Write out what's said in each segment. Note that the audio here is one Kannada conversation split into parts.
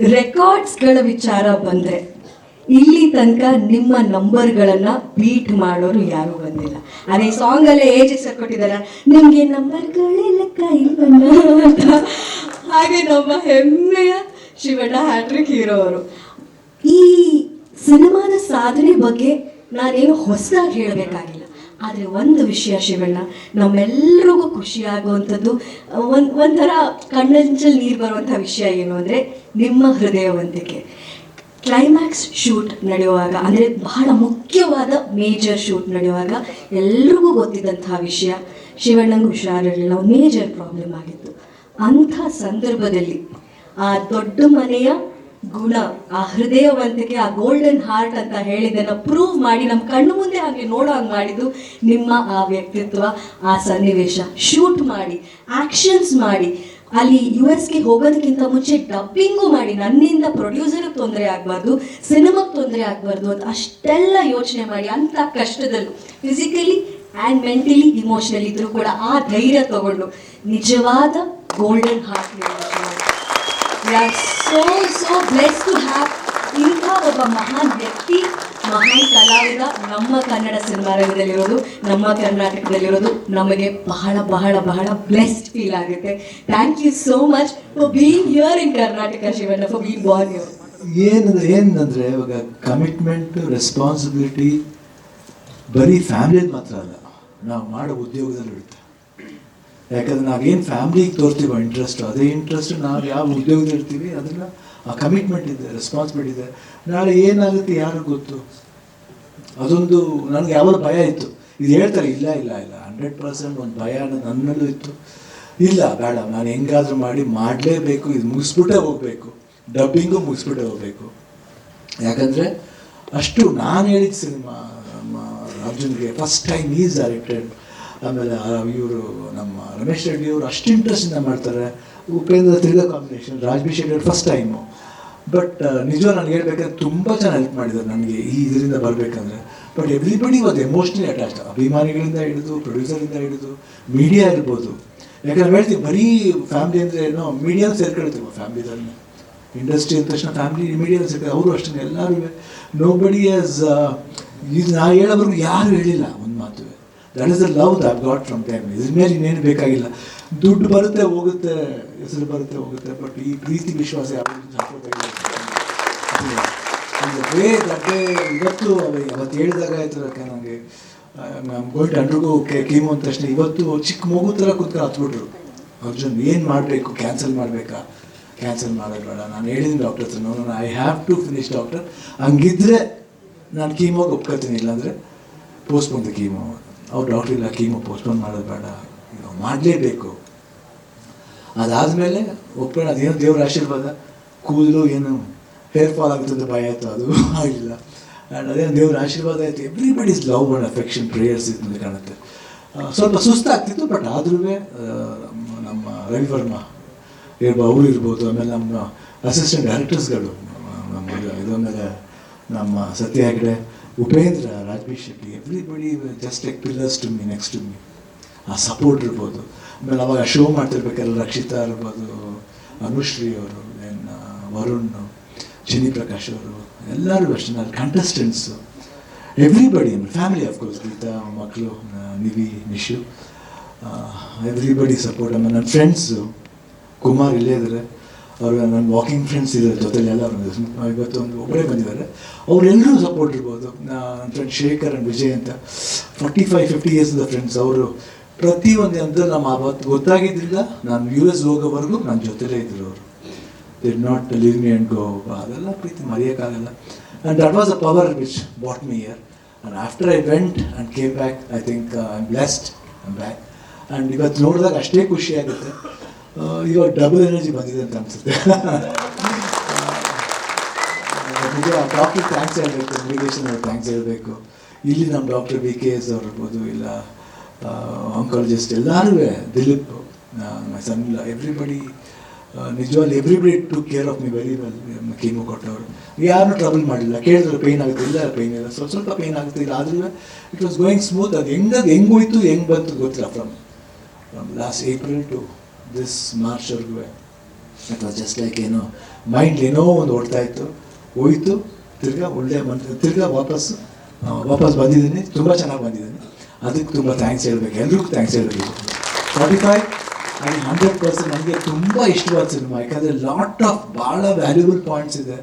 ರೆಕಾರ್ಡ್ಸ್ಗಳ ವಿಚಾರ ಬಂದರೆ, ಇಲ್ಲಿ ತನಕ ನಿಮ್ಮ ನಂಬರ್ಗಳನ್ನು ಬೀಟ್ ಮಾಡೋರು ಯಾರು ಬಂದಿಲ್ಲ. ಅದೇ ಏಜ್ ಹೆಸರು ಕೊಟ್ಟಿದ್ದಾರೆ, ನಿಮಗೆ ನಂಬರ್ಗಳೇ ಲೆಕ್ಕ ಇಲ್ಲ ಅಂತ. ಹಾಗೆ ನಮ್ಮ ಹೆಮ್ಮೆಯ ಶಿವಣ್ಣ ಹ್ಯಾಟ್ರಿಕ್ ಹೀರೋ ಅವರು. ಈ ಸಿನಿಮಾದ ಸಾಧನೆ ಬಗ್ಗೆ ನಾನೇನು ಹೊಸದಾಗಿ ಹೇಳಬೇಕಾಗಿಲ್ಲ. ಆದರೆ ಒಂದು ವಿಷಯ ಶಿವಣ್ಣ ನಮ್ಮೆಲ್ಲರಿಗೂ ಖುಷಿಯಾಗುವಂಥದ್ದು ಒಂದು, ಒಂಥರ ಕಣ್ಣಂಚಲ್ಲಿ ನೀರು ಬರುವಂಥ ವಿಷಯ ಏನು ಅಂದರೆ ನಿಮ್ಮ ಹೃದಯವಂತಿಕೆ. ಕ್ಲೈಮ್ಯಾಕ್ಸ್ ಶೂಟ್ ನಡೆಯುವಾಗ, ಅಂದರೆ ಬಹಳ ಮುಖ್ಯವಾದ ಮೇಜರ್ ಶೂಟ್ ನಡೆಯುವಾಗ ಎಲ್ರಿಗೂ ಗೊತ್ತಿದ್ದಂತಹ ವಿಷಯ, ಶಿವಣ್ಣಂಗೆ ಹುಷಾರಿರಲಿಲ್ಲ ಮೇಜರ್ ಪ್ರಾಬ್ಲಮ್ ಆಗಿತ್ತು. ಅಂಥ ಸಂದರ್ಭದಲ್ಲಿ ಆ ದೊಡ್ಡ ಮನೆಯ ಗುಣ, ಆ ಹೃದಯವಂತಿಕೆ, ಆ ಗೋಲ್ಡನ್ ಹಾರ್ಟ್ ಅಂತ ಹೇಳಿದ್ದನ್ನ ಪ್ರೂವ್ ಮಾಡಿ ನಮ್ಮ ಕಣ್ಣು ಮುಂದೆ ಹಾಗೆ ನೋಡೋ ಹಂಗೆ ಮಾಡಿದ್ದು ನಿಮ್ಮ ಆ ವ್ಯಕ್ತಿತ್ವ, ಆ ಸನ್ನಿವೇಶ. ಶೂಟ್ ಮಾಡಿ ಆಕ್ಷನ್ಸ್ ಮಾಡಿ. ಅಲ್ಲಿ ಯು ಎಸ್ಗೆ ಹೋಗೋದಕ್ಕಿಂತ ಮುಂಚೆ ಡಬ್ಬಿಂಗು ಮಾಡಿ. ನನ್ನಿಂದ ಪ್ರೊಡ್ಯೂಸರ್ಗೆ ತೊಂದರೆ ಆಗಬಾರ್ದು ಸಿನಿಮಾಗೆ ತೊಂದರೆ ಆಗಬಾರ್ದು ಅಂತ ಅಷ್ಟೆಲ್ಲ ಯೋಚನೆ ಮಾಡಿ. ಅಂಥ ಕಷ್ಟದಲ್ಲೂ ಫಿಸಿಕಲಿ ಆ್ಯಂಡ್ ಮೆಂಟಲಿ ಇಮೋಷನಲಿ ಇದ್ರೂ ಕೂಡ ಆ ಧೈರ್ಯ ತಗೊಂಡು ನಿಜವಾದ golden heart so so blessed to have ಇಂಥ ಒಬ್ಬ ಮಹಾನ್ ವ್ಯಕ್ತಿ, ಮಹಾನ್ ಕಲಾವಿದ, ನಮ್ಮ ಕನ್ನಡ ಸಿನಿಮಾ ರಂಗದಲ್ಲಿರೋದು, ನಮ್ಮ ಕರ್ನಾಟಕದಲ್ಲಿರೋದು, ನಮಗೆ ಬಹಳ ಬಹಳ ಬಹಳ ಬ್ಲೆಸ್ಡ್ ಫೀಲ್ ಆಗುತ್ತೆ. Thank you so much for being here in Karnataka Shivanna for being born you ಏನಂದ್ರೆ ಏನಂದ್ರೆ ಇವಾಗ ಕಮಿಟ್ಮೆಂಟ್ ರೆಸ್ಪಾನ್ಸಿಬಿಲಿಟಿ ಬರೀ ಫ್ಯಾಮಿಲಿ ಮಾತ್ರ ಅಲ್ಲ, ನಾವು ಮಾಡೋ ಉದ್ಯೋಗದಲ್ಲಿ ಇರುತ್ತೆ. ಯಾಕಂದ್ರೆ ನಾವೇನು ಫ್ಯಾಮಿಲಿಗೆ ತೋರ್ತೀವೋ ಇಂಟ್ರೆಸ್ಟ್ ಅದೇ ಇಂಟ್ರೆಸ್ಟ್ ನಾವು ಯಾವ ಉದ್ಯೋಗದಲ್ಲಿ ಇರ್ತೀವಿ, ಅದನ್ನ ಆ ಕಮಿಟ್ಮೆಂಟ್ ಇದೆ ರೆಸ್ಪಾನ್ಸಿಬಿಲಿಟಿ ಇದೆ. ನಾಳೆ ಏನಾಗುತ್ತೆ ಯಾರು ಗೊತ್ತು? ಅದೊಂದು ನನಗೆ ಯಾವಾಗ ಭಯ ಇತ್ತು. ಇದು ಹೇಳ್ತಾರೆ, ಇಲ್ಲ ಇಲ್ಲ ಇಲ್ಲ ಹಂಡ್ರೆಡ್ ಪರ್ಸೆಂಟ್ ಒಂದು ಭಯ ನನ್ನಲ್ಲೂ ಇತ್ತು. ಇಲ್ಲ, ಬೇಡ, ನಾನು ಹೆಂಗಾದ್ರೂ ಮಾಡಿ ಮಾಡಲೇಬೇಕು, ಇದು ಮುಗಿಸ್ಬಿಟ್ಟೆ ಹೋಗಬೇಕು. ಡಬ್ಬಿಂಗು ಮುಗಿಸ್ಬಿಟ್ಟೆ ಹೋಗಬೇಕು. ಯಾಕಂದರೆ ಅಷ್ಟು ನಾನು ಹೇಳಿದ ಸಿನಿಮಾ ನಮ್ಮ ಅರ್ಜುನ್ಗೆ ಫಸ್ಟ್ ಟೈಮ್ ಈಸ್ ಡೈರೆಕ್ಟೆಡ್ ಆಮೇಲೆ ಇವರು ನಮ್ಮ ರಮೇಶ್ ರೆಡ್ಡಿ ಅವರು ಅಷ್ಟು ಇಂಟ್ರೆಸ್ಟಿಂದ ಮಾಡ್ತಾರೆ. ಉಪೇಂದ್ರ ತ್ರಿಗ combination Raj B Shetty first time but ನಿಜ ನಾನು ಹೇಳ್ಬೇಕಾದ್ರೆ ತುಂಬ ಚೆನ್ನಾಗಿ ಹೆಲ್ಪ್ ಮಾಡಿದ್ದಾರೆ ನನಗೆ ಈ ಇದರಿಂದ ಬರಬೇಕಂದ್ರೆ. ಬಟ್ ಎವ್ರಿಬಡಿ ಒಂದು ಎಮೋಷ್ನಲಿ ಅಟ್ಯಾಚ್ ಅಭಿಮಾನಿಗಳಿಂದ ಹಿಡಿದು ಪ್ರೊಡ್ಯೂಸರಿಂದ ಹಿಡಿದು ಮೀಡಿಯಾ ಇರ್ಬೋದು ಯಾಕಂದ್ರೆ ಹೇಳ್ತೀವಿ ಬರೀ ಫ್ಯಾಮಿಲಿ ಅಂದರೆ ಏನೋ ಮೀಡಿಯಾ ಸೇರ್ಕೊಳ್ತೀವಿ ಫ್ಯಾಮಿಲಿದಲ್ಲಿ ಇಂಡಸ್ಟ್ರಿ ಅಂದ ತಕ್ಷಣ ಫ್ಯಾಮಿಲಿ ಮೀಡಿಯಾ ಸೇರ್ಕೊಂಡು ಅವರು ಅಷ್ಟೇ ಎಲ್ಲರೂ ನೋ ಬಡಿ ಆಸ್ ಇದು ನಾ ಹೇಳೋವರೆಗೂ ಯಾರು ಹೇಳಿಲ್ಲ ಒಂದು ಮಾತು. That is a love that got from time ಇದ್ರ ಮೇಲೆ ಇನ್ನೇನು ಬೇಕಾಗಿಲ್ಲ ದುಡ್ಡು ಬರುತ್ತೆ ಹೋಗುತ್ತೆ ಹೆಸರು ಬರುತ್ತೆ ಹೋಗುತ್ತೆ ಬಟ್ ಈ ಪ್ರೀತಿ ವಿಶ್ವಾಸ ಇವತ್ತು ಅವ- ಅವತ್ತು ಹೇಳಿದಾಗ ಆಯ್ತು ಅಕ್ಕ ನನಗೆ ಗೋಲ್ಡ್ ಅಂಡ್ರಿಗೂ ಕೀಮೋ ಅಂದ ತಕ್ಷಣ ಇವತ್ತು ಚಿಕ್ಕ ಮಗು ಥರ ಕೂತ್ಕೊಂಡು ಹತ್ಬಿಟ್ರು. ಅರ್ಜುನ್, ಏನು ಮಾಡಬೇಕು? ಕ್ಯಾನ್ಸಲ್ ಮಾಡಬೇಕಾ? ಕ್ಯಾನ್ಸಲ್ ಮಾಡೋದು ಬೇಡ. ನಾನು ಹೇಳಿದ್ದೀನಿ ಡಾಕ್ಟರ್ ಹತ್ರ. ನಾನು I have to finish doctor ಹಂಗಿದ್ರೆ ನಾನು ಕೀಮೋಗೆ ಒಪ್ಕೊತೀನಿ, ಇಲ್ಲಾಂದರೆ ಪೋಸ್ಟ್ ದ ಕೀಮೋ ಅವ್ರು ಡಾಕ್ಟ್ರ್ ಇಲ್ಲ ಕೀಮೋ ಪೋಸ್ಟ್ಪೋನ್ ಮಾಡೋದು ಬೇಡ ಮಾಡಲೇಬೇಕು. ಅದಾದಮೇಲೆ ಒಪ್ಕೊಳ್ಳೋಣ ಅದೇನು ದೇವ್ರ ಆಶೀರ್ವಾದ ಕೂದಲು ಏನು ಹೇರ್ ಫಾಲ್ ಆಗುತ್ತೆ ಅಂತ ಭಯ ಆಯಿತು ಅದು ಆಗಿಲ್ಲ. ಆ್ಯಂಡ್ ಅದೇನು ದೇವ್ರ ಆಶೀರ್ವಾದ ಆಯಿತು everybody is love and affection prayers ಇದ್ದಂಗೆ ಕಾಣುತ್ತೆ. ಆ, ಸ್ವಲ್ಪ ಸುಸ್ತಾಗ್ತಿತ್ತು ಬಟ್ ಆದ್ರೂ ನಮ್ಮ ರವಿ ವರ್ಮ ಇರ್ಬೋದು ಅವರು ಇರ್ಬೋದು ಆಮೇಲೆ ನಮ್ಮ ಅಸಿಸ್ಟೆಂಟ್ ಡೈರೆಕ್ಟರ್ಸ್ಗಳು ನಮ್ಮ ಇದೊಂದೆಲ್ಲ ನಮ್ಮ Sathya Hegde Upendra Raj B Shetty everybody just like pillars to me next to me ಆ ಸಪೋರ್ಟ್ ಇರ್ಬೋದು. ಆಮೇಲೆ ಅವಾಗ ಶೋ ಮಾಡ್ತಿರ್ಬೇಕಾದ್ರೆ ರಕ್ಷಿತಾ ಇರ್ಬೋದು, ಅನುಶ್ರೀ ಅವರು ದೆನ್ ವರುಣ್ ಶನಿ ಪ್ರಕಾಶ್ ಅವರು, ಎಲ್ಲರೂ ಅಷ್ಟೇ contestants everybody family of course Geetha ಮಕ್ಕಳು ನಿವಿ, ನಿಶು ಎವ್ರಿಬಡಿ ಸಪೋರ್ಟ್ ಆಮೇಲೆ ನನ್ನ ಫ್ರೆಂಡ್ಸು ಕುಮಾರ್ ಇಲ್ಲೇ ಇದ್ದಾರೆ ಅವರು ನನ್ನ ವಾಕಿಂಗ್ ಫ್ರೆಂಡ್ಸ್ ಇದ್ದಾರೆ ಜೊತೆಲಿ ಎಲ್ಲ ಬಂದಿದ್ದಾರೆ. ಇವತ್ತು ಒಂದು ಒಬ್ಬರೇ ಬಂದಿದ್ದಾರೆ. ಅವರೆಲ್ಲರೂ ಸಪೋರ್ಟ್ ಇರ್ಬೋದು. ನನ್ನ ಫ್ರೆಂಡ್ ಶೇಖರ್ ಆ್ಯಂಡ್ ವಿಜಯ್ ಅಂತ. ಫಾರ್ಟಿ ಫೈವ್ ಫಿಫ್ಟಿ ಇಯರ್ಸ್ದ ಫ್ರೆಂಡ್ಸ್ ಅವರು. ಪ್ರತಿಯೊಂದು ಅಂತ ನಮ್ಮ ಅವತ್ತು ಗೊತ್ತಾಗಿದ್ದಿಲ್ಲ. ನಾನು ಯು ಎಸ್ ಹೋಗೋವರೆಗೂ ನನ್ನ ಜೊತೆಲೇ ಇದ್ದರು ಅವರು. Did not leave me and go ಅದೆಲ್ಲ ಪ್ರೀತಿ ಮರೆಯೋಕ್ಕಾಗಲ್ಲ and that was a power which brought me here and after I went and came back I think I am blessed I'm back and ಇವತ್ತು ನೋಡಿದಾಗ ಅಷ್ಟೇ ಖುಷಿ ಆಗುತ್ತೆ. ಆ, ಇವಾಗ ಡಬಲ್ ಎನರ್ಜಿ ಬಂದಿದೆ ಅಂತ ಅನಿಸುತ್ತೆ. ನಿಜ ಡಾಕ್ಟರ್ ಥ್ಯಾಂಕ್ಸ್ ಹೇಳಬೇಕು ಥ್ಯಾಂಕ್ಸ್ ಹೇಳಬೇಕು. ಇಲ್ಲಿ ನಮ್ಮ ಡಾಕ್ಟರ್ ಬಿ ಕೆ ಎಸ್ ಅವ್ರು ಇರ್ಬೋದು ಇಲ್ಲ ಆಂಕಾಲಜಿಸ್ಟ್ ಎಲ್ಲರೂ ದಿಲೀಪ್ ಮೈ ಸನ್ ಎವ್ರಿಬಡಿ ನಿಜವಾಗ್ಲೂ everybody to care of me very well chemo ಕೊಟ್ಟವರು. ಯಾರನ್ನೂ ಟ್ರಬಲ್ ಮಾಡಿಲ್ಲ. ಕೇಳಿದ್ರು ಪೇಯ್ನ್ ಆಗುತ್ತೆ ಇಲ್ಲ ಪೇಯ್ನ್ ಇಲ್ಲ. ಸ್ವಲ್ಪ ಸ್ವಲ್ಪ ಪೇಯ್ನ್ ಆಗುತ್ತೆ ಇಲ್ಲ ಆದ್ರೂ ಇಟ್ ವಾಸ್ ಗೋಯಿಂಗ್ ಸ್ಮೂತ್ ಅದು ಹೆಂಗದು ಹೆಂಗೋಯ್ತು ಹೆಂಗೆ ಬಂತು ಗೊತ್ತಿಲ್ಲ from from last April to this ಮಾರ್ಚ್ವರೆಗೂ it was just like ಏನೋ ಮೈಂಡ್ ಏನೋ ಒಂದು ಓಡ್ತಾ ಇತ್ತು. ಹೋಯಿತು, ತಿರ್ಗಾ ಒಳ್ಳೆ ಮನ್, ತಿರ್ಗಾ ವಾಪಸ್ ವಾಪಸ್ ಬಂದಿದ್ದೀನಿ. ತುಂಬ ಚೆನ್ನಾಗಿ ಬಂದಿದ್ದೀನಿ. ಅದಕ್ಕೆ ತುಂಬ ಥ್ಯಾಂಕ್ಸ್ ಹೇಳ್ಬೇಕು. ಎಲ್ರಿಗೂ ಥ್ಯಾಂಕ್ಸ್ ಹೇಳಬೇಕು. ಫೈವ್ ಆ್ಯಂಡ್ ಹಂಡ್ರೆಡ್ ಪರ್ಸೆಂಟ್ ನನಗೆ ತುಂಬ ಇಷ್ಟವಾದ ಸಿನಿಮಾ. ಯಾಕಂದರೆ ಲಾಟ್ ಆಫ್ ಭಾಳ ವ್ಯಾಲ್ಯೂಬಲ್ ಪಾಯಿಂಟ್ಸ್ ಇದೆ.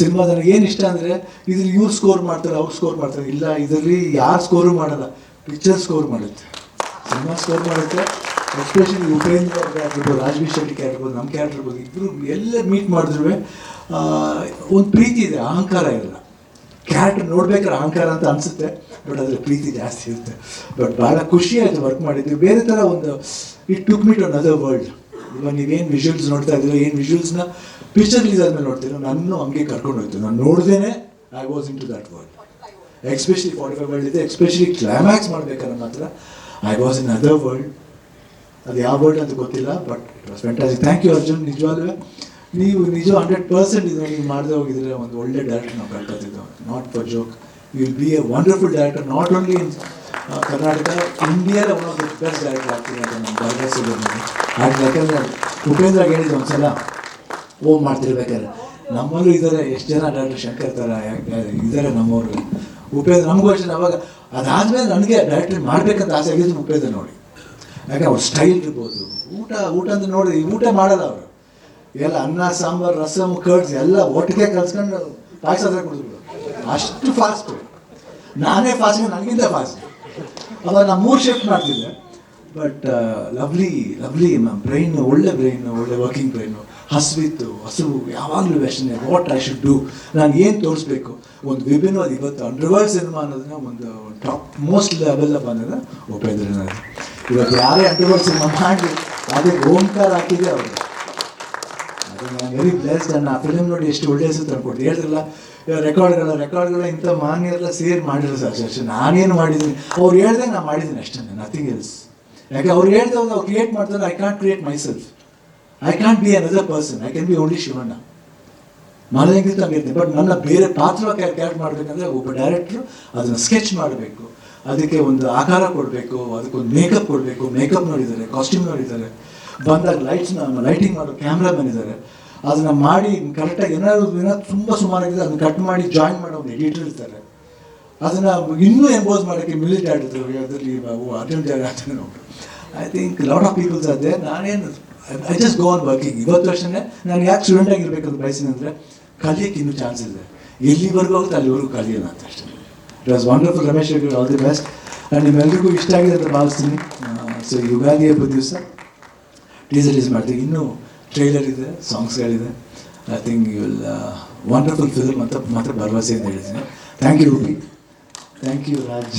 ಸಿನಿಮಾ ಏನು ಇಷ್ಟ ಅಂದರೆ, ಇದ್ರಲ್ಲಿ ಇವ್ರು ಸ್ಕೋರ್ ಮಾಡ್ತಾರೆ, ಅವ್ರು ಸ್ಕೋರ್ ಮಾಡ್ತಾರೆ. ಇಲ್ಲ, ಇದರಲ್ಲಿ ಯಾರು ಸ್ಕೋರು ಮಾಡಲ್ಲ ಪಿಕ್ಚರ್ ಸ್ಕೋರ್ ಮಾಡುತ್ತೆ. ಸಿನಿಮಾ ಸ್ಕೋರ್ ಮಾಡುತ್ತೆ. ಎಸ್ಪೆಷಲಿ ಉಪೇಂದ್ರ ಅವ್ರಿಗೆ ಆಗಿರ್ಬೋದು ರಾಜವೀರ್ ಶೆಟ್ಟಿಗೆ ಆಗಿರ್ಬೋದು ನಮ್ಮ ಕ್ಯಾರೆಕ್ಟರ್ ಇರ್ಬೋದು ಇಬ್ಬರು ಎಲ್ಲ ಮೀಟ್ ಮಾಡಿದ್ರು ಒಂದು ಪ್ರೀತಿ ಇದೆ, ಅಹಂಕಾರ ಇಲ್ಲ. ಕ್ಯಾರೆಕ್ಟರ್ ನೋಡ್ಬೇಕಾದ್ರೆ ಅಹಂಕಾರ ಅಂತ ಅನಿಸುತ್ತೆ ಬಟ್ ಅದ್ರ ಪ್ರೀತಿ ಜಾಸ್ತಿ ಇರುತ್ತೆ. ಬಟ್ ಭಾಳ ಖುಷಿ ಆಯಿತು ವರ್ಕ್ ಮಾಡಿದ್ವಿ ಬೇರೆ ಥರ ಒಂದು it took me to another world ಇವಾಗ ನೀವೇನು ವಿಜುವಲ್ಸ್ ನೋಡ್ತಾ ಇದ್ದೀರೋ, ಏನು ವಿಜುವಲ್ಸ್ನ ಪಿಕ್ಚರ್ ರಿಲೀಸ್ ಆದ್ಮೇಲೆ ನೋಡ್ತೀರೋ ನನ್ನ ಹಂಗೆ ಕರ್ಕೊಂಡು ಹೋಯ್ತು. ನಾನು ನೋಡ್ದೇನೆ I was in to that world especially forty five world ಇದೆ ಎಕ್ಸ್ಪೆಷಲಿ ಕ್ಲೈಮ್ಯಾಕ್ಸ್ ಮಾಡ್ಬೇಕಾದ್ರೆ ಮಾತ್ರ I was in other world ಅದು ಯಾವ ವರ್ಡ್ ಅಂತ ಗೊತ್ತಿಲ್ಲ but fantastic thank you Arjun ನಿಜವಾಗ್ಲೂ. ನೀವು ನಿಜ ಹಂಡ್ರೆಡ್ ಪರ್ಸೆಂಟ್ ಇದು ನೀವು ಮಾಡದೆ ಹೋಗಿದ್ರೆ ಒಂದು ಒಳ್ಳೆ ಡೈರೆಕ್ಟರ್ ನಾವು ಕಳ್ಕೊತಿದ್ದೆವು not for joke you will be a wonderful director not only in Karnataka ಇಂಡಿಯಾದ one of the best director ಆಗ್ತೀನಿ ಅಂತ ನಾನು ಭರವಸೆ ನಾನು ಹಾಗೆ ಯಾಕಂದರೆ ಉಪೇಂದ್ರ ಹೇಳಿದ್ರು ಒಂದ್ಸಲ ಓಮ್ ಮಾಡ್ತಿರ್ಬೇಕಾದ್ರೆ ನಮ್ಮಲ್ಲೂ ಇದ್ದಾರೆ ಎಷ್ಟು ಜನ ಡೈರೆಕ್ಟರ್ ಶಂಕರ್ ಥರ ಇದ್ದಾರೆ ನಮ್ಮವರು ಉಪೇಂದ್ರ, ನಮಗೂ ಅಷ್ಟೇ, ಅವಾಗ ಅದಾದ್ಮೇಲೆ ನನಗೆ ಡೈರೆಕ್ಟರ್ ಮಾಡ್ಬೇಕಂತ ಆಸೆ ಆಗಿದ್ದು ಉಪೇಂದ್ರ ನೋಡಿ. ಯಾಕೆ ಅವ್ರ ಸ್ಟೈಲ್ ಇರ್ಬೋದು. ಊಟ ಊಟ ಅಂತ ನೋಡಿ ಊಟ ಮಾಡಲ್ಲ ಅವರು. ಎಲ್ಲ ಅನ್ನ, ಸಾಂಬಾರು ರಸಮ್ ಕರ್ಡ್ಸ್ ಎಲ್ಲ ಒಟ್ಟಿಗೆ ಕಲ್ಸ್ಕೊಂಡು ಪಾಯಸ ಹತ್ರ ಕುಡಿದ್ರು ಅಷ್ಟು ಫಾಸ್ಟ್ ನಾನೇ ಫಾಸ್ಟ್ ನನಗಿಂತ ಫಾಸ್ಟ್ ಅವಾಗ ನಾನು ಮೂರು ಶಿಫ್ಟ್ ಮಾಡ್ತಿದ್ದೆ. ಬಟ್ ಲವ್ಲಿ ಲವ್ಲಿ ಬ್ರೈನ್ ಒಳ್ಳೆ ಬ್ರೈನ್ ಒಳ್ಳೆ ವರ್ಕಿಂಗ್ ಬ್ರೈನು ಹಸುವಿತ್ತು ಹಸು ಯಾವಾಗಲೂ ವ್ಯಸನೆ ವಾಟ್ ಐ ಶುಡ್ ಡೂ ನಾನು ಏನು ತೋರಿಸ್ಬೇಕು? ಒಂದು ವಿಭಿನ್ನವಾದ ಇವತ್ತು ಅಂಡರ್ವರ್ಲ್ಡ್ ಸಿನಿಮಾ ಅನ್ನೋದನ್ನ ಒಂದು ಟಾಪ್ ಮೋಸ್ಟ್ ಲೆವೆಲ್ ಬಂದಿದೆ ಉಪೇಂದ್ರ ಇವತ್ತು ಯಾರೇ ಅಂಡರ್ವರ್ಲ್ಡ್ ಸಿನಿಮಾ ಮಾಡಿ ಅದೇ ಓಂಕಾರ ಹಾಕಿದೆ ಅವರು. ನಾನು ವೆರಿ ಬ್ಲೆಸ್ಡ್ ನನ್ನ ಆ ಫಿಲ್ಮ್ ನೋಡಿ ಎಷ್ಟು ಒಳ್ಳೆ ಹೆಸರು ತಂದ್ಕೊಡ್ತೀನಿ ಹೇಳಿದ್ರಲ್ಲ ರೆಕಾರ್ಡ್ಗಳ ರೆಕಾರ್ಡ್ಗಳ ಇಂಥ ಮಾನ್ಯರೆಲ್ಲ ಸೇರಿ ಮಾಡಿರೋ ಸರ್ ಅಷ್ಟೇ ನಾನೇನು ಮಾಡಿದ್ದೀನಿ? ಅವ್ರು ಹೇಳ್ದೆ ನಾನು ಮಾಡಿದ್ದೀನಿ ಅಷ್ಟೇ ನಥಿಂಗ್ ಎಲ್ಸ್ ಯಾಕೆ ಅವ್ರು ಹೇಳ್ದೆ ಅವ್ರು ಕ್ರಿಯೇಟ್ ಮಾಡ್ತಾರೆ I can't create myself I can't be another person I can be only Shivanna ಮಾಡೋದಂಗಿಂತ ಹಂಗಿರ್ತೀನಿ ಬಟ್ ನನ್ನ ಬೇರೆ ಪಾತ್ರ ಕ್ಯಾರೆಕ್ಟ್ ಮಾಡಬೇಕಂದ್ರೆ ಒಬ್ಬ ಡೈರೆಕ್ಟ್ರು ಅದನ್ನು ಸ್ಕೆಚ್ ಮಾಡಬೇಕು. ಅದಕ್ಕೆ ಒಂದು ಆಕಾರ ಕೊಡಬೇಕು, ಅದಕ್ಕೊಂದು ಮೇಕಪ್ ಕೊಡಬೇಕು. ಮೇಕಪ್ ನೋಡಿದ್ದಾರೆ ಕಾಸ್ಟ್ಯೂಮ್ ನೋಡಿದ್ದಾರೆ. ಬಂದಾಗ ಲೈಟ್ಸ್ ಲೈಟಿಂಗ್ ಮಾಡೋ ಕ್ಯಾಮ್ರಾಮನ್ ಇದ್ದಾರೆ. ಅದನ್ನು ಮಾಡಿ ಕರೆಕ್ಟಾಗಿ ಏನಾದ್ರು ಏನಾದ್ರು ತುಂಬ ಸುಮಾರಾಗಿದೆ, ಅದನ್ನ ಕಟ್ ಮಾಡಿ ಜಾಯಿನ್ ಮಾಡೋ ಒಂದು ಎಡಿಟರ್ ಇರ್ತಾರೆ. ಅದನ್ನು ಇನ್ನೂ ಎಂಬೋಸ್ ಮಾಡೋಕ್ಕೆ ಮಿಲಿಟರಿ ಇರ್ತಾರೆ ಅದರಲ್ಲಿ ಅರ್ಜುನ್ ಜಾಗ ಅಂತ ನೋಡ್ರು I think lot of peoples ಅದೇ ನಾನೇನು I just go on working ಇವತ್ತು ವರ್ಷನೇ ನಾನು ಯಾಕೆ ಸ್ಟೂಡೆಂಟ್ ಆಗಿರ್ಬೇಕಂತ ಬಯಸಿದೆ ಅಂದರೆ ಕಲಿಯೋಕ್ಕೆ ಇನ್ನೂ ಚಾನ್ಸ್ ಇದೆ ಎಲ್ಲಿವರೆಗೂ ಹೋಗುತ್ತೆ ಅಲ್ಲಿವರೆಗೂ ಕಲಿಯೋಣ ಅಂತ ಅಷ್ಟೇ. It was wonderful Ramesh Reddy all the best and ನಿಮ್ಮೆಲ್ಲರಿಗೂ ಇಷ್ಟ ಆಗಿದೆ ಅಂತ ಭಾವಿಸ್ತೀನಿ. ಸೊ ಯುಗಾದಿ ಹಬ್ಬದ ದಿವಸ ಟೀಸರ್ ಯೂಸ್ ಮಾಡ್ತೀವಿ ಇನ್ನೂ ಟ್ರೈಲರ್ ಇದೆ ಸಾಂಗ್ಸ್ಗಳಿದೆ I think you will wonderful film ಅಂತ ಮಾತ್ರ ಭರವಸೆ ಅಂತ ಹೇಳ್ತೀನಿ thank you Roopi thank you Raj